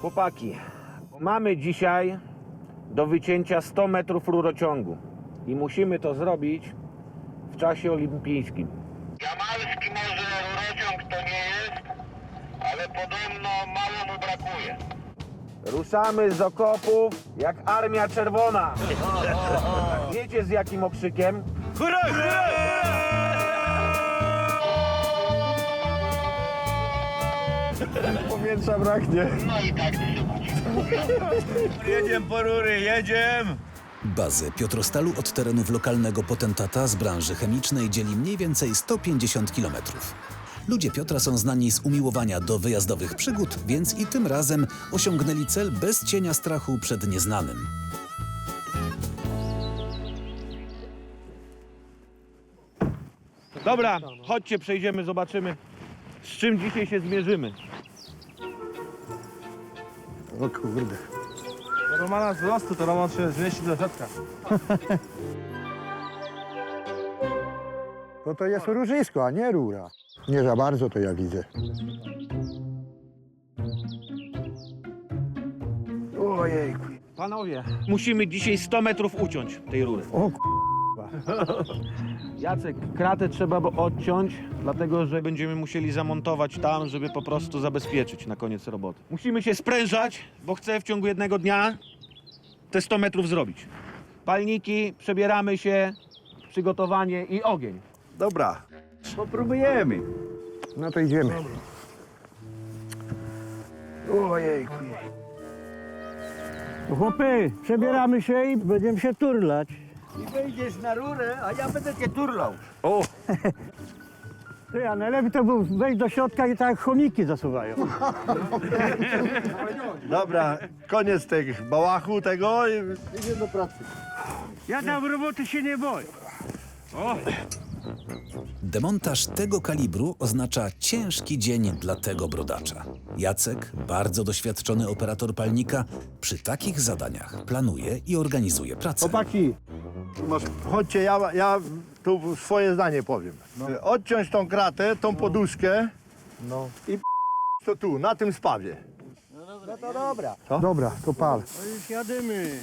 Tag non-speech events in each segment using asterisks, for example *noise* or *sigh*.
Chłopaki, mamy dzisiaj do wycięcia 100 metrów rurociągu i musimy to zrobić w czasie olimpijskim. Jamalski może rurociąg to nie jest, ale podobno mało mu brakuje. Ruszamy z okopów jak Armia Czerwona. *laughs* Wiecie z jakim okrzykiem? Powietrza braknie. No i tak trzymać. Jedziemy po rury, jedziemy. Bazę Piotrostalu od terenów lokalnego potentata z branży chemicznej dzieli mniej więcej 150 km. Ludzie Piotra są znani z umiłowania do wyjazdowych przygód, więc i tym razem osiągnęli cel bez cienia strachu przed nieznanym. Dobra, chodźcie, przejdziemy, zobaczymy z czym dzisiaj się zmierzymy. O kurde. Romana z lostu, to Roman się zmieści do środka. *laughs* To to jest różysko, a nie rura. Nie za bardzo to ja widzę. Ojejku. Panowie, musimy dzisiaj 100 metrów uciąć tej rury. O *laughs* Jacek, kratę trzeba bo odciąć, dlatego że będziemy musieli zamontować tam, żeby po prostu zabezpieczyć na koniec roboty. Musimy się sprężać, bo chcę w ciągu jednego dnia te 100 metrów zrobić. Palniki, przebieramy się, przygotowanie i ogień. Dobra, popróbujemy. No to idziemy. Ojejku. Chłopy, przebieramy się i będziemy się turlać. I wejdziesz na rurę, a ja będę cię turlał. Ty, a najlepiej to był wejść do środka i tak chomiki zasuwają. Dobra, koniec tych bałachu tego i Ja tam roboty się nie boję. Demontaż tego kalibru oznacza ciężki dzień dla tego brodacza. Jacek, bardzo doświadczony operator palnika, przy takich zadaniach planuje i organizuje pracę. Chłopaki, chodźcie, ja, ja tu swoje zdanie powiem. Odciąć tą kratę, tą poduszkę i to tu, na tym spawie. Dobra, to pal. Już jadymy.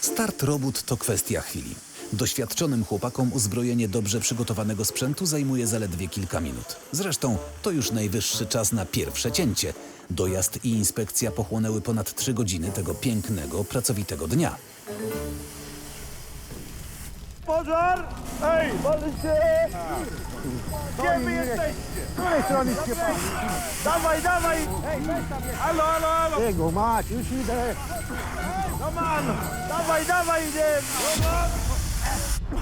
Start robót to kwestia chwili. Doświadczonym chłopakom uzbrojenie dobrze przygotowanego sprzętu zajmuje zaledwie kilka minut. Zresztą to już najwyższy czas na pierwsze cięcie. Dojazd i inspekcja pochłonęły ponad trzy godziny tego pięknego, pracowitego dnia. Pożar! Ej, walcie! Gdzie wy jesteście? której strony się pali? Dawaj, dawaj! Halo, halo, halo! Jego mać, już idę. Roman! Dawaj, dawaj, idziemy! Roman! Yeah.